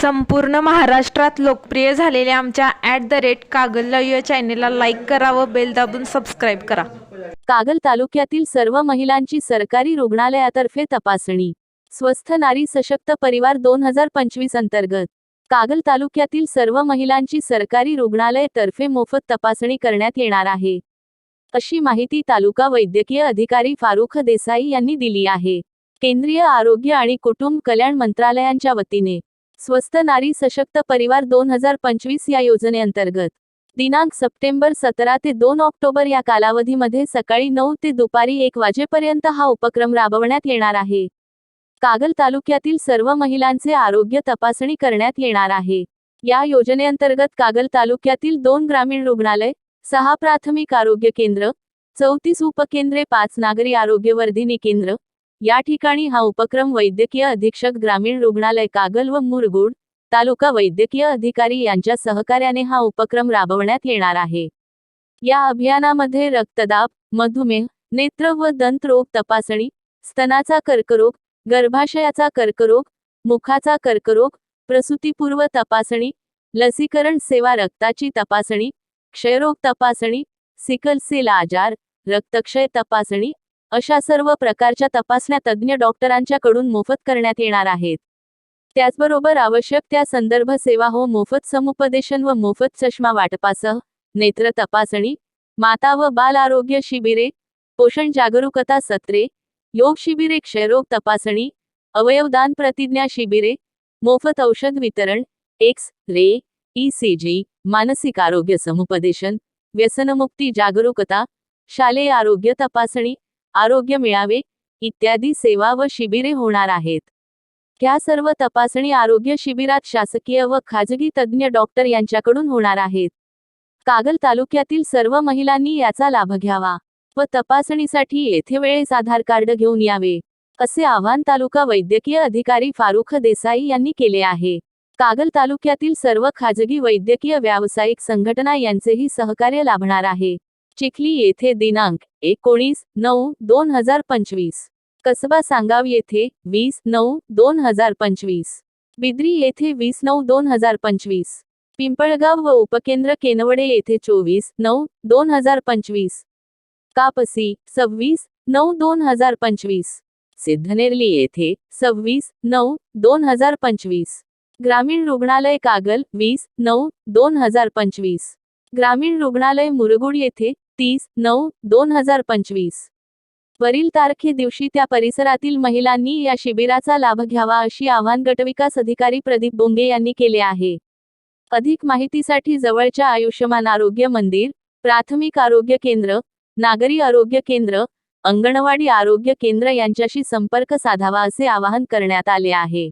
संपूर्ण महाराष्ट्रात लोकप्रिय झालेल्या आमच्या ॲट द रेट कागल या चॅनेलला लाईक करा व बेल दाबून सबस्क्राईब करा. कागल तालुक्यातील सर्व महिलांची सरकारी रुग्णालयातर्फे तपासणी. स्वस्थ नारी सशक्त परिवार दोन हजार पंचवीस अंतर्गत. कागल तालुक्यातील सर्व महिलांची सरकारी रुग्णालय तर्फे मोफत तपासणी करण्यात येणार आहे. अशी माहिती तालुका वैद्यकीय अधिकारी फारुख देसाई यांनी दिली आहे. केंद्रीय आरोग्य आणि कुटुंब कल्याण मंत्रालयांच्या वतीने. स्वस्त नारी सशक्त परिवार दोन हजार पंचवीस या योजनेअंतर्गत. दिनांक सप्टेंबर सतरा ते दोन ऑक्टोबर या कालावधीमध्ये सकाळी नऊ ते दुपारी एक वाजेपर्यंत हा उपक्रम राबवण्यात येणार आहे. कागल तालुक्यातील सर्व महिलांचे आरोग्य तपासणी करण्यात येणार आहे. या योजनेअंतर्गत कागल तालुक्यातील दोन ग्रामीण रुग्णालय सहा प्राथमिक आरोग्य केंद्र चौतीस उपकेंद्रे पाच नागरी आरोग्यवर्धिनी केंद्र या ठिकाणी हा उपक्रम वैद्यकीय अधीक्षक ग्रामीण रुग्णालय कागल व मुरगुड तालुका वैद्यकीय अधिकारी यांच्या सहकार्याने हा उपक्रम राबवण्यात येणार आहे. या अभियानामध्ये रक्तदाब मधुमेह नेत्र व दंतरोग तपासणी स्तनाचा कर्करोग गर्भाशयाचा कर्करोग मुखाचा कर्करोग प्रसूतीपूर्व तपासणी लसीकरण सेवा रक्ताची तपासणी क्षयरोग तपासणी सिकल सेल आजार रक्तक्षय तपासणी अशा सर्व प्रकारच्या तपासण्या तज्ज्ञ डॉक्टरांच्याकडून मोफत करण्यात येणार आहेत. त्याचबरोबर आवश्यक त्या संदर्भ सेवा हो मोफत समुपदेशन व मोफत चष्मा वाटपासह नेत्र तपासणी माता व बाल आरोग्य शिबिरे पोषण जागरूकता सत्रे योग शिबिरे क्षयरोग तपासणी अवयवदान प्रतिज्ञा शिबिरे मोफत औषध वितरण एक्स रे ईसीजी मानसिक आरोग्य समुपदेशन व्यसनमुक्ती जागरूकता शालेय आरोग्य तपासणी आरोग्य मिळावे इत्यादी सेवा व शिबिरे होणार आहेत. ह्या सर्व तपासणी आरोग्य शिबिरात शासकीय व खाजगी तज्ज्ञ डॉक्टर यांच्याकडून होणार आहेत. कागल तालुक्यातील सर्व महिलांनी याचा लाभ घ्यावा व तपासणीसाठी येथे वेळेस आधार कार्ड घेऊन यावे असे आव्हान तालुका वैद्यकीय अधिकारी फारुख देसाई यांनी केले आहे. कागल तालुक्यातील सर्व खाजगी वैद्यकीय व्यावसायिक संघटना यांचेही सहकार्य लाभणार आहे. चिखली येथे दिनांक एकोणीस नऊ दोन हजार पंचवीस. कसबा सांगाव येथे वीस नऊ दोन हजार पंचवीस. बिद्री येथे वीस नऊ दोन हजार पंचवीस. पिंपळगाव व उपकेंद्र केनवडे येथे चोवीस नऊ दोन हजार पंचवीस. कापसी सव्वीस नऊ दोन हजार पंचवीस. सिद्धनेरली येथे सव्वीस नऊ दोन हजार पंचवीस. ग्रामीण रुग्णालय कागल वीस नऊ दोन हजार पंचवीस. ग्रामीण रुग्णालय मुरगुड येथे तीस नऊ दोन हजार पंचवीस. वरील तारखे दिवशी त्या परिसरातील महिलांनी या शिबिराचा लाभ घ्यावा अशी आव्हान गटविकास अधिकारी प्रदीप बोंगे यांनी केले आहे. अधिक माहितीसाठी जवळच्या आयुष्यमान आरोग्य मंदिर प्राथमिक आरोग्य केंद्र नागरी आरोग्य केंद्र अंगणवाडी आरोग्य केंद्र यांच्याशी संपर्क साधावा असे आवाहन करण्यात आले आहे.